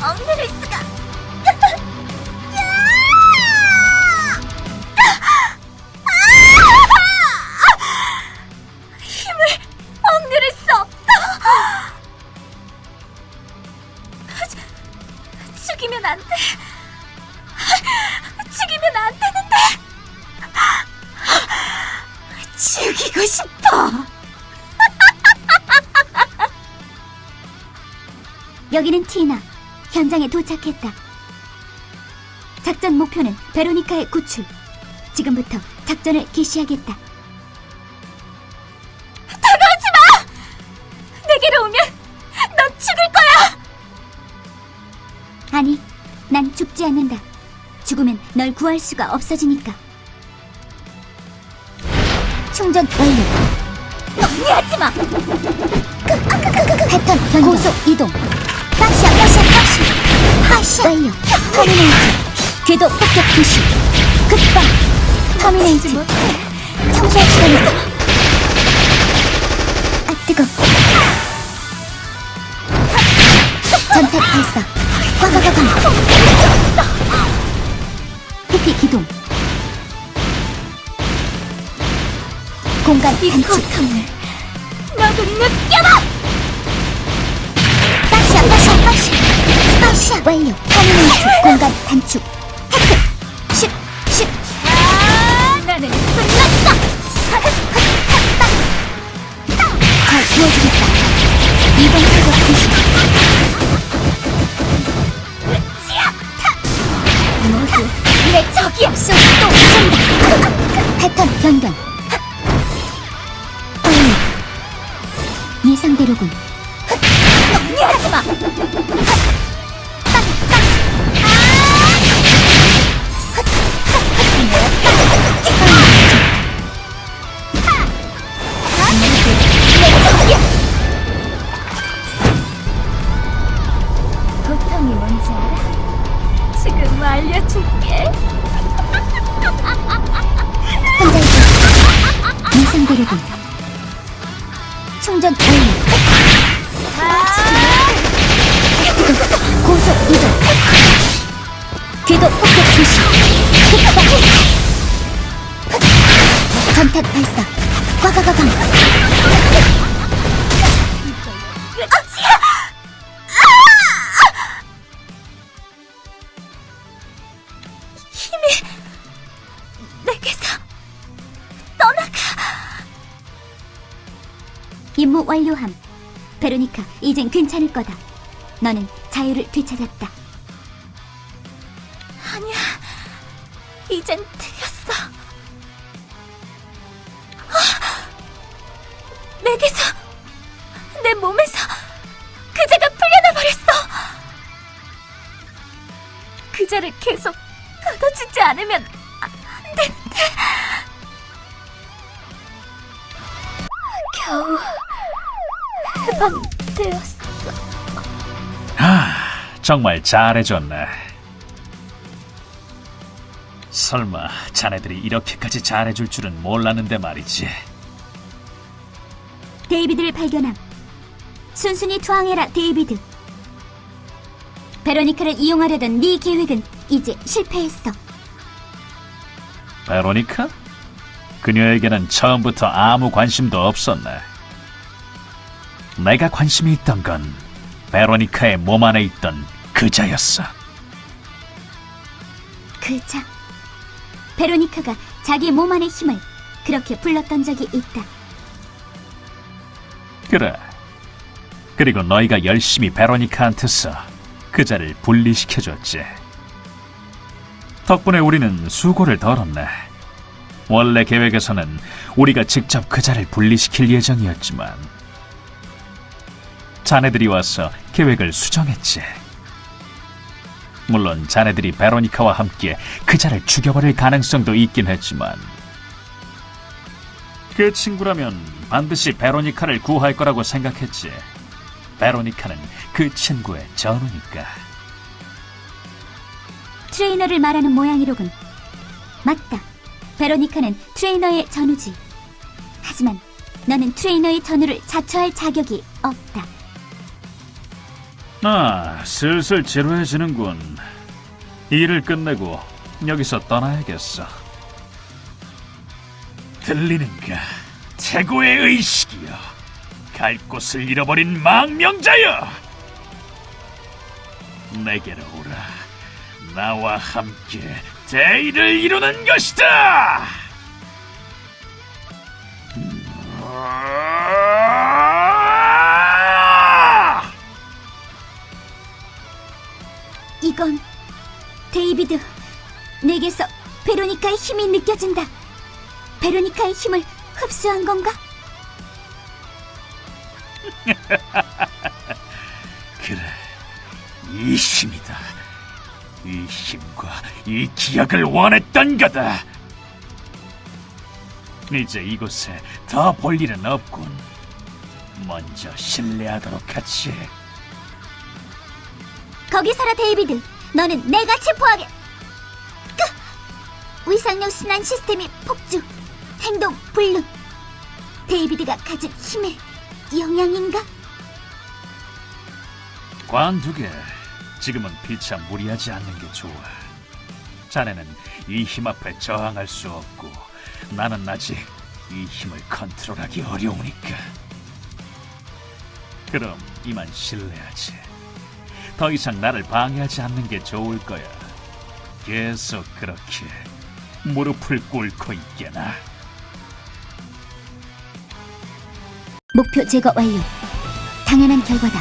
앙그레스가 힘을 엉그릴 수 없다. 죽- 죽이면 안 돼. 죽이면 안 되는데. 죽이고 싶어. 여기는 티나. 현장에 도착했다. 작전 목표는 베로니카의 구출. 지금부터 작전을 개시하겠다. 다가오지 마! 내게로 오면 넌 죽을 거야! 아니, 난 죽지 않는다. 죽으면 널 구할 수가 없어지니까. 충전 완료. 정리하지 마! 패턴 변경. 고속 이동. 파시아, 파 완료. 터미네이트. 궤도 폭격 개시. 급방. 터미네이트. 청소할 시간이다. 아, 뜨거. 전탄 발사. 과가가가. 회피 기동. 공간 단축. 너도 느껴봐! 파시아, 파시아. 파 시아. 완료. 터미네이트. 공간 단축. 십, 십. 아, 나는 끝났다! 잘 도와주겠다. 이번 개시. 모두 내 적이야. 또 쏜다. 패턴 변경. 빨리. 예상대로군. 정리하지 마. 충전 완료. 고속 이동. 궤도 폭격 개시. 전탄 발사. 과가가강. 힘이 내게서 임무 완료함. 베로니카, 이젠 괜찮을 거다. 너는 자유를 되찾았다. 아니야, 이젠 틀렸어. 아, 내게서, 내 몸에서 그자가 풀려나 버렸어. 그자를 계속 걷어주지 않으면 안 되는데. 겨우 해방되었어. 정말 잘해줬네. 설마 자네들이 이렇게까지 잘해줄 줄은 몰랐는데 말이지. 데이비드를 발견함. 순순히 투항해라, 데이비드. 베로니카를 이용하려던 네 계획은 이제 실패했어. 베로니카? 그녀에게는 처음부터 아무 관심도 없었네. 내가 관심이 있던 건 베로니카의 몸 안에 있던 그자였어. 그자. 베로니카가 자기 몸 안의 힘을 그렇게 불렀던 적이 있다. 그래. 그리고 너희가 열심히 베로니카한테서 그자를 분리시켜줬지. 덕분에 우리는 수고를 덜었네. 원래 계획에서는 우리가 직접 그자를 분리시킬 예정이었지만 자네들이 와서 계획을 수정했지. 물론 자네들이 베로니카와 함께 그자를 죽여버릴 가능성도 있긴 했지만 그 친구라면 반드시 베로니카를 구할 거라고 생각했지. 베로니카는 그 친구의 전우니까. 트레이너를 말하는 모양이로군. 맞다. 베로니카는 트레이너의 전우지. 하지만 너는 트레이너의 전우를 자처할 자격이 없다. 아, 슬슬 지루해지는군. 일을 끝내고 여기서 떠나야겠어. 들리는가? 최고의 의식이여. 갈 곳을 잃어버린 망명자여! 내게로 오라. 나와 함께 대의를 이루는 것이다! 이건 데이비드 내게서 베로니카의 힘이 느껴진다 베로니카의 힘을 흡수한 건가? 그래, 이 힘이다. 이 힘과 이 기약을 원했던 거다. 이제 이곳에 더 볼 일은 없군. 먼저 신뢰하도록 하지. 거기 서라 데이비드 너는 내가 체포하게 끄! 위상용 순환 시스템이 폭주 행동 불능 데이비드가 가진 힘의 영향인가? 관두게. 지금은 피차 무리하지 않는 게 좋아. 자네는 이 힘 앞에 저항할 수 없고 나는 아직 이 힘을 컨트롤하기 어려우니까. 그럼 이만 신뢰하지. 더 이상 나를 방해하지 않는 게 좋을 거야. 계속 그렇게 무릎을 꿇고 있게나. 목표 제거 완료 당연한 결과다